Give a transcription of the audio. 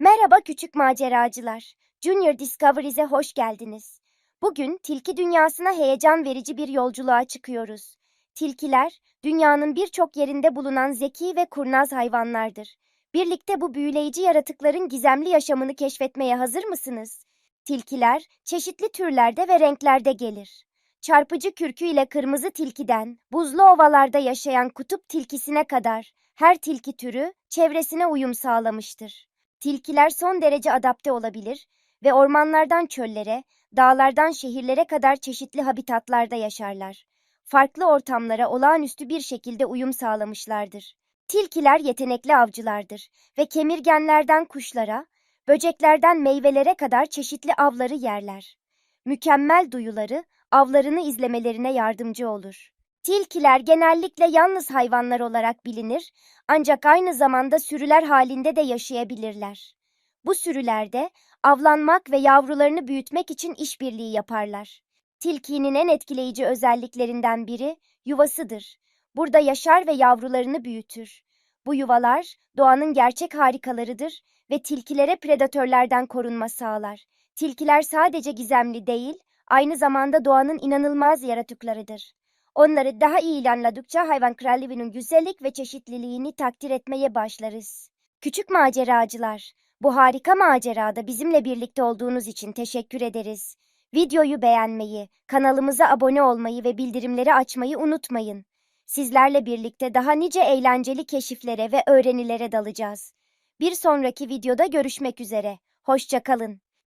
Merhaba küçük maceracılar. Junior Discovery'e hoş geldiniz. Bugün tilki dünyasına heyecan verici bir yolculuğa çıkıyoruz. Tilkiler, dünyanın birçok yerinde bulunan zeki ve kurnaz hayvanlardır. Birlikte bu büyüleyici yaratıkların gizemli yaşamını keşfetmeye hazır mısınız? Tilkiler, çeşitli türlerde ve renklerde gelir. Çarpıcı kürkü ile kırmızı tilkiden, buzlu ovalarda yaşayan kutup tilkisine kadar her tilki türü çevresine uyum sağlamıştır. Tilkiler son derece adapte olabilir ve ormanlardan çöllere, dağlardan şehirlere kadar çeşitli habitatlarda yaşarlar. Farklı ortamlara olağanüstü bir şekilde uyum sağlamışlardır. Tilkiler yetenekli avcılardır ve kemirgenlerden kuşlara, böceklerden meyvelere kadar çeşitli avları yerler. Mükemmel duyuları avlarını izlemelerine yardımcı olur. Tilkiler genellikle yalnız hayvanlar olarak bilinir ancak aynı zamanda sürüler halinde de yaşayabilirler. Bu sürülerde avlanmak ve yavrularını büyütmek için işbirliği yaparlar. Tilkinin en etkileyici özelliklerinden biri yuvasıdır. Burada yaşar ve yavrularını büyütür. Bu yuvalar doğanın gerçek harikalarıdır ve tilkilere predatörlerden korunma sağlar. Tilkiler sadece gizemli değil, aynı zamanda doğanın inanılmaz yaratıklarıdır. Onları daha iyi anladıkça hayvan krallığının güzellik ve çeşitliliğini takdir etmeye başlarız. Küçük maceracılar, bu harika macerada bizimle birlikte olduğunuz için teşekkür ederiz. Videoyu beğenmeyi, kanalımıza abone olmayı ve bildirimleri açmayı unutmayın. Sizlerle birlikte daha nice eğlenceli keşiflere ve öğrenilere dalacağız. Bir sonraki videoda görüşmek üzere. Hoşça kalın.